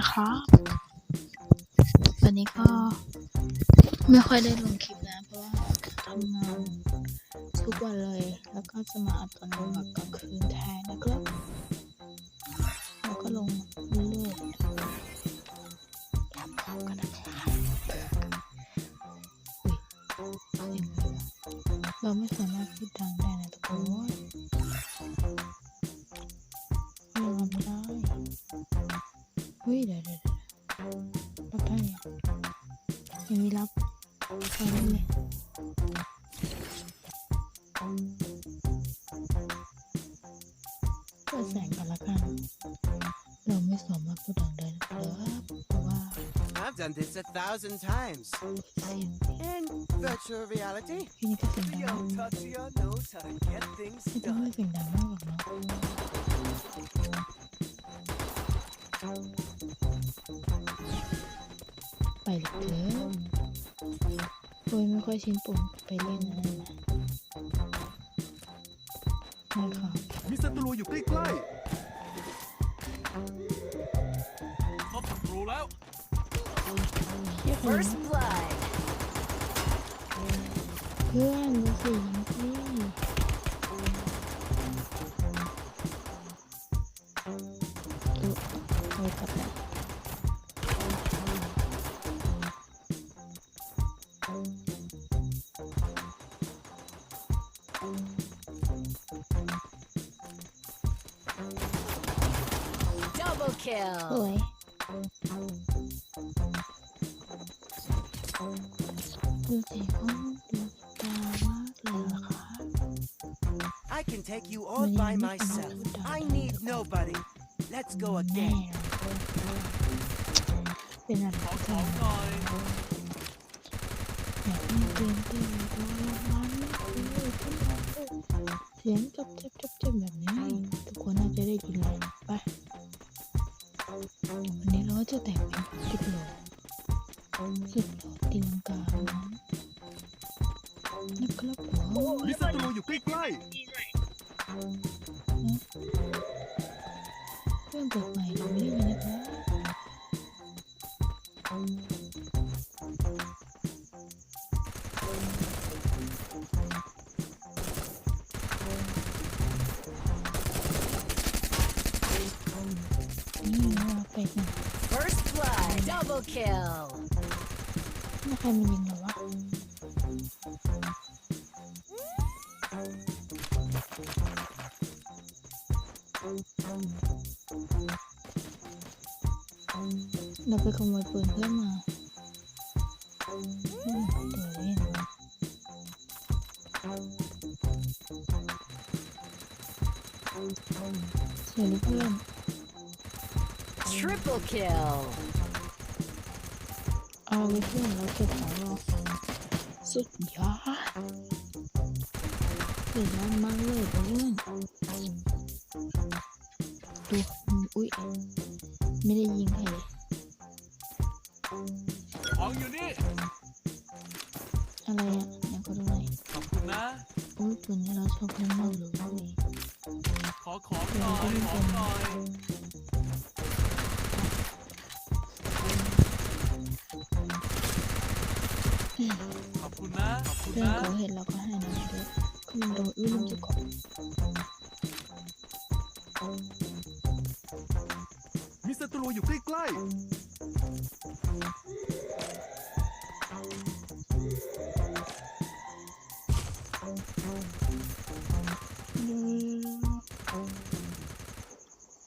นะครับวันนี้ก็ไม่ค่อยได้ลงคลิปนะ เพราะว่าทำงานทุกวันเลย แล้วก็จะมาอัดตอนแบบกลางคืนแทนนะครับแล้วก็ลงเรื่อยๆพร้อมกันนะครับเราไม่สามารถพูดดัง ฮ้ยเดี๋ยวเดี๋ยวรับได้ยังไม่รับไปได้เลยเปิดแสงก่อนละกัน เราไม่สามารถพูดดังได้นะครับเพราะว่า I've done this a thousand times เสียง in virtual reality. พี่นี่ก็เสียงดัง Yo, มาก Tatsuya knows how to get things ไม่ต้อง done. ไม่เสียงดังมากหรอกเนาะ ไปเลยเถอะโอ้ยไม่ค่อยชินปุ่มไปเล่นอะไรนะไม่ค่ะมีศัตรูอยู่ใกล้ๆพบศัตรูแล้วเรียกเลย First blood. เพื่อนดูสิยิงสิอุ๊ยเอากลับมา ส kill. วย ดูสิเขาดูตามากเลยเหรอคะ I can take you all by myself. I need nobody. Let's go แน่ again. เป็นอะไรขอขกัอนงหน่อยอยากมีเกมที่มีตัวล วันนี้เราจะแต่งเป็นสุดหล่อสุดหล่อตีลังกานะนะครับผมมีศัตรูอยู่ใกล้เรื่องเปิดใหม่เราไม่ได้ยินนะครับ First blood. Double kill. นี่ใครมายิงเหรอวะ เราไปขโมยปืนเพื่อนมาอืมตัวเล่นวะสวยหรือเพื่อน Triple kill. เอาไว้เพื่อนเราเก็บของเราสุดยอดสุดยอดมากเลยเพื่อนดูอุ้ยไม่ได้ยิงใครเลยๆของอยู่นี่ อะไรอะอยากก็ดูหน่อยขอบคุณนะอุ้ยปืนนี้เราชอบเล่นมากเลยเว้ยขอของหน่อยของหน่อย คุณนะ ขอบคุณเพื่อนนะ เขาเห็นเราก็ให้นะเดี๋ยวก็มันโดนอุ้ยลืมจะกดมีศัตรูอยู่ใกล้ๆ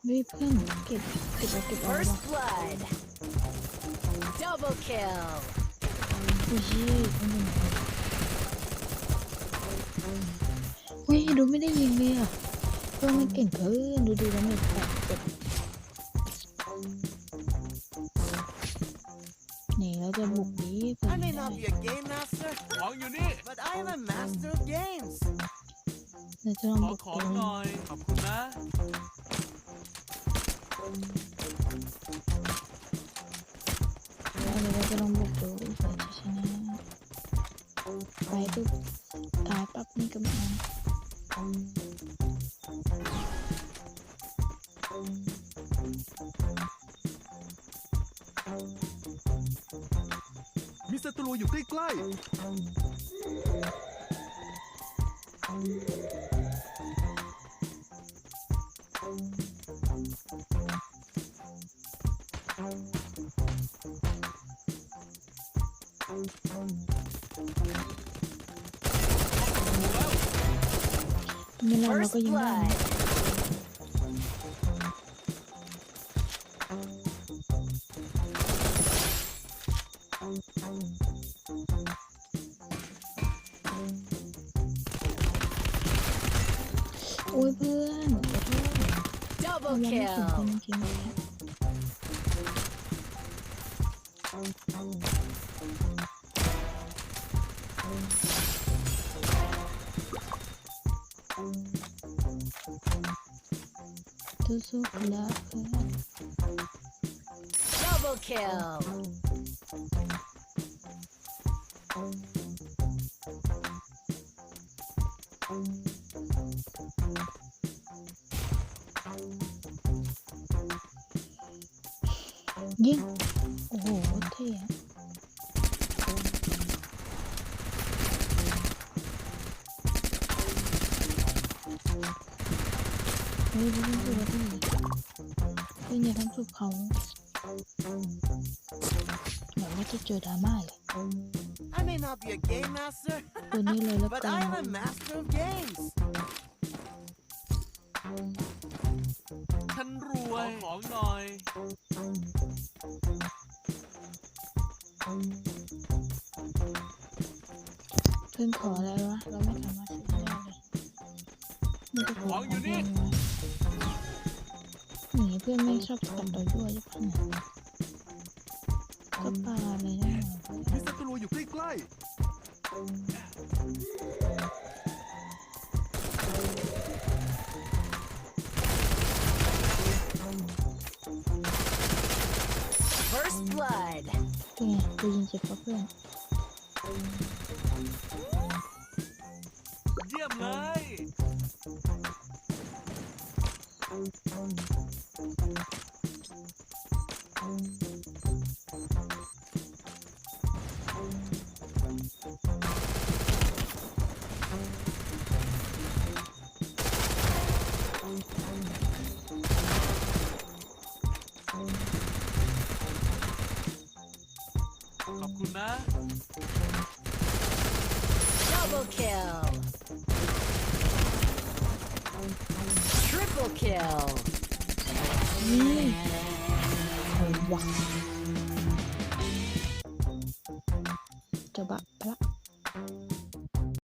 เฮ้ยเพื่อนเก็บเก็บเอาเก็บเอา First blood. Double kill. เฮ้ยดูไม่ได้ยิงเลยอะเพื่อนมันเก่งเกินดูดีแล้วเนี่ยแปดเจ็ดนี่เราจะบุกดีเพื่อ I น may not be a game master, ของอยู่นี่ but I am a master of games. เราจะลองขอบุกของตัวหน่อย ขอบคุณนะเราเราจะลองบุกดู อยู่ใกล้ไม่เราเราก็ยิงได้ blood. อ้ยเพื่อนขอโทษ Double เราไม่ถึงคน kill. จริงๆสู้ๆกันแล้วเพื่อน Double kill. ยิง โอ้โหเท่อะเฮ้ยนี่คือว่าที่เฮ้ยเนี่ยทำสุดเขาเหมือนว่าจะเจอดราม่าเลย I may not be a game master, ตัวนี้เลยแล้ว but กัน I'm a master of games. ฉันรวย ขอของหน่อย เพื่อนขออะไรวะ เราไม่สามารถซื้อได้เลยมีแต่ขอของเพื่อนวะหนีเพื่อนไม่ชอบตัดต่อยั่วใช่ปะเนี่ยก็ปาเลยนะๆมีศัตรูอยู่ใกล้ First blood. เป็นไงกูยิงเจ็บปะเพื่อน เยี่ยมเลยขอบคุณนะ Double kill. Kill. นี่เอาวะจะบะพละ